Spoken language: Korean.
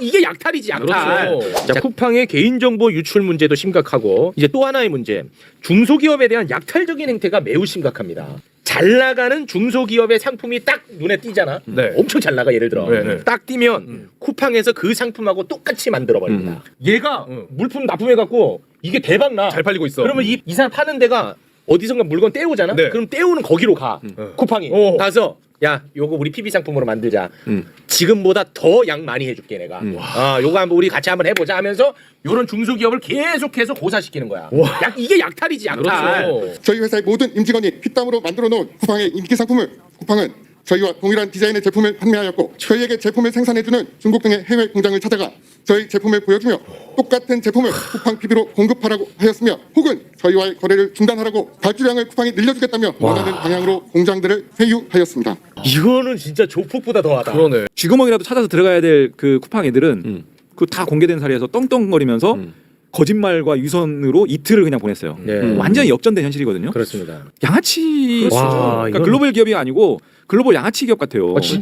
이게 약탈이지 약탈. 그렇죠. 자, 쿠팡의 개인정보 유출 문제도 심각하고 이제 또 하나의 문제 중소기업에 대한 약탈적인 행태가 매우 심각합니다. 잘 나가는 중소기업의 상품이 딱 눈에 띄잖아. 네. 엄청 잘 나가 예를 들어. 네, 네. 딱 띄면 쿠팡에서 그 상품하고 똑같이 만들어 버립니다. 얘가 음. 물품 납품해 갖고 이게 대박 나. 잘 팔리고 있어. 그러면 이, 이 사람 파는 데가 어디선가 물건 떼오잖아. 네. 그럼 떼오는 거기로 가. 쿠팡이 오. 가서 야 요거 우리 PB 상품으로 만들자. 음. 지금보다 더 양 많이 해줄게 내가. 아 요거 한번 우리 같이 한번 해보자 하면서 요런 중소기업을 계속해서 고사시키는 거야. 약 이게 약탈이지 약탈. 그렇죠. 저희 회사의 모든 임직원이 피땀으로 만들어 놓은 쿠팡의 인기 상품을 쿠팡은 저희와 동일한 디자인의 제품을 판매하였고 저희에게 제품을 생산해주는 중국 등의 해외 공장을 찾아가 저희 제품을 보여주며 똑같은 제품을 쿠팡 PB로 공급하라고 하였으며 혹은 저희와의 거래를 중단하라고 발주량을 쿠팡이 늘려주겠다며 원하는 방향으로 공장들을 회유하였습니다. 이거는 진짜 조폭보다 더하다. 그러네. 쥐구멍이라도 찾아서 들어가야 될 그 쿠팡 애들은 음. 그 다 공개된 사례에서 떵떵거리면서 음. 거짓말과 유선으로 이틀을 그냥 보냈어요. 네. 음. 완전히 역전된 현실이거든요. 그렇습니다. 양아치 와, 그러니까 이건- 글로벌 기업이 아니고 글로벌 양아치 기업 같아요. 아, 진,